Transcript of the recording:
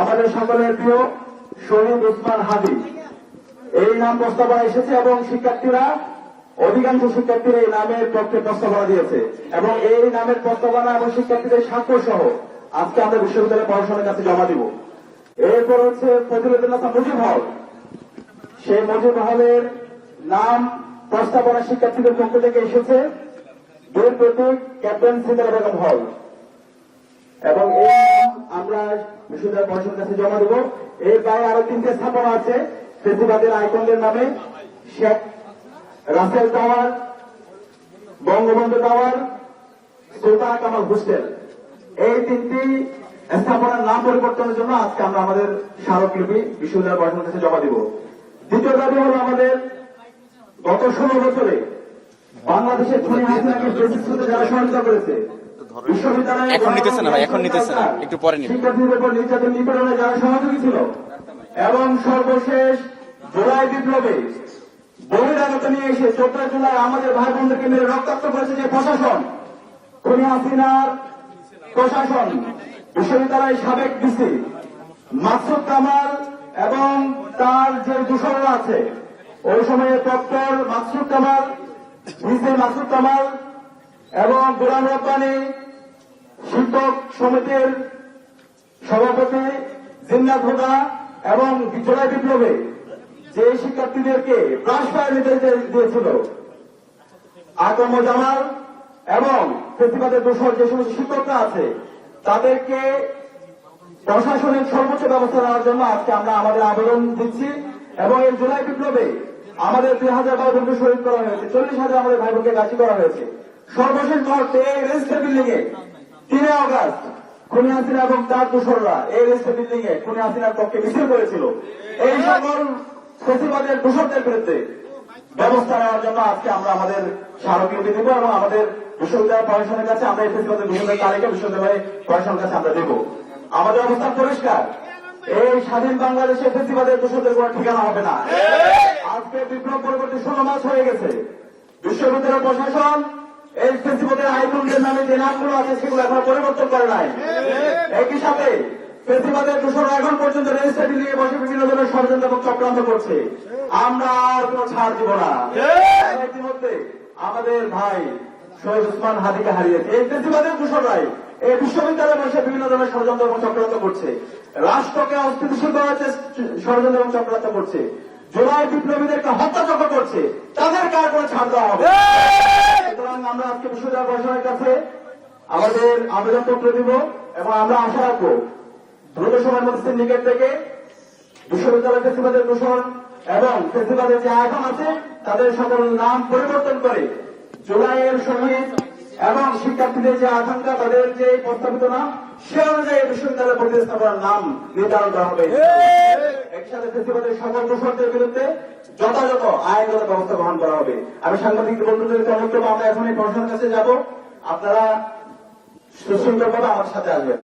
আমাদের সকলের প্রিয় শহীদ উসমান হাদি। এই নাম প্রস্তাবনা এসেছে এবং শিক্ষার্থীরা, অধিকাংশ শিক্ষার্থীরা এই নামের পক্ষে প্রস্তাবনা দিয়েছে। এবং এই নামের প্রস্তাবনা এবং শিক্ষার্থীদের স্বাক্ষর সহ আজকে আমরা বিশ্ববিদ্যালয় প্রশাসনের কাছে জমা দিব। এরপর হচ্ছে ফজিলুদ্দিন মুজিব হল। সেই মুজিব হলের নাম প্রস্তাবনা শিক্ষার্থীদের পক্ষ থেকে এসেছে। দুই প্রতীক, ক্যাপ্টেন সিন্দারা বেগম হল। এবং এই নাম আমরা বিশ্ববিদ্যালয় পরিষদের কাছে জমা দেব। এর গায়ে আরও তিনটে স্থাপনা আছে। ফেসিবাদের আইকনদের নামে Sheikh Russel tower, Bangabandhu tower, Sultan Kamal hostel. এই তিনটি স্থাপনার নাম পরিবর্তনের জন্য আজকে আমরা আমাদের স্মারকলিপি বিশ্ববিদ্যালয় পরিষদের কাছে জমা দিব দ্বিতীয় দাবি হল আমাদের গত ষোলো বছরে বাংলাদেশের খুনি হাসিনাকে প্রতিশ্রুতি যারা সহযোগিতা করেছে বিশ্ববিদ্যালয়ে এখন নিতেছে না ভাই, এখন নিতেছে না। একটু পরে নিবে। শিক্ষার্থীদের উপর নির্যাতন নিপীড়নে যারা সহযোগী ছিল এবং সর্বশেষ জুলাই বিপ্লবে বহিরাগত নিয়ে এসে চোদ্দ জুলাই আমাদের ভাই বোনদেরকে মেরে রক্তাক্ত করেছে যে প্রশাসন খুনি হাসিনার প্রশাসন বিশ্ববিদ্যালয়ের সাবেক ডিসি মাসুদ কামাল এবং তার যে দূষণরা আছে, ওই সময়ে ডক্টর মাসুদ কামাল ভিসি মাসুদ কামাল এবং গোলাম রব্বানি শিক্ষক সমিতির সভাপতি জিন্নাত হুদা এবং জুলাই বিপ্লবে যে শিক্ষার্থীদেরকে প্রাসফায়ার নির্দেশ দিয়েছিল আকম জামাল এবং প্রতিবাদের দোষর যে সমস্ত শিক্ষকরা আছে তাদেরকে প্রশাসনিক সর্বোচ্চ ব্যবস্থা নেওয়ার জন্য আজকে আমরা আমাদের আবেদন দিচ্ছি এবং এই জুলাই বিপ্লবে আমাদের দুই হাজার ভাই বোনকে শহীদ করা হয়েছে, চল্লিশ হাজার আমাদের ভাই বোনকে গাছি করা হয়েছে। সর্বশেষ মুহূর্তে এই রেজিস্টার বিল্ডিং এ তিনে অগাস্ট খুনি হাসিনা এবং তার দোসররা এই রেজিস্টার বিল্ডিং এ খুনি হাসিনার পক্ষে মিছিল করেছিল। এই সকল প্রতিবাদের দোষরদের বিরুদ্ধে ব্যবস্থা নেওয়ার জন্য আজকে আমরা আমাদের স্মারকলিপি দেবো এবং আমাদের বিশ্ববিদ্যালয় প্রশাসনের কাছে আমরা এই প্রতিবাদের বিভিন্ন তালিকা বিশ্ববিদ্যালয় প্রশাসনের কাছে আমরা দেবো। আমাদের অবস্থান পরিষ্কার। এই স্বাধীন বাংলাদেশে ফেসিবাদের দোষদের কোনো ঠিকানা হবে না। আজকে বিপ্লব পরবর্তী ষোলো মাস হয়ে গেছে। বিশ্ববিদ্যালয় প্রশাসন এই ফেসিবাদের আইকনদের নামে যে নামগুলো আছে সেগুলো এখন পরিবর্তন করে নাই। একই সাথে ফেসিবাদের দোষরা এখন পর্যন্ত রেজিস্ট্রারি নিয়ে বসে বিভিন্ন ধরনের ষড়যন্ত্র এবং চক্রান্ত করছে। আমরা আর কোনো ছাড় দিব না। ইতিমধ্যে আমাদের ভাই শহীদ উসমান হাদিকে হারিয়েছে এই ফেসিবাদের দোষরাই এই বিশ্ববিদ্যালয়ে বসে বিভিন্ন ধরনের ষড়যন্ত্র এবং চক্রান্ত করছে। রাষ্ট্রকে অস্থিতিশীল করার ষড়যন্ত্র এবং চক্রান্ত করছে। জুলাই বিপ্লবীদেরকে হত্যাচক্র করছে। তাদেরকে আর কোনো ছাড় দেওয়া হবে? সুতরাং আমরা আজকে বিশ্ববিদ্যালয় প্রশাসনের কাছে আমাদের আবেদনপত্র দিব এবং আমরা আশা রাখব দ্রুত সময়ের মধ্যে সিন্ডিকেট থেকে বিশ্ববিদ্যালয় ফেসিবাদের দূষণ এবং ফেসিবাদের যে আয়োজন আছে, তাদের সকল নাম পরিবর্তন করে জুলাইয়ের শহীদ এবং শিক্ষার্থীদের যে আকাঙ্ক্ষা, তাদের যে প্রস্তাবিত নাম সে অনুযায়ী বিশ্ববিদ্যালয় প্রতিস্থাপনার নাম নির্ধারণ করা হবে। একসাথে সকল দূষণদের বিরুদ্ধে যথাযথ আইনগত ব্যবস্থা গ্রহণ করা হবে। আমি সাংবাদিক বন্ধুদেরকে অনুরোধ আমরা এখন এই প্রশাসনের কাছে যাব। আপনারা সুশৃঙ্খলভাবে আমার সাথে আসবেন।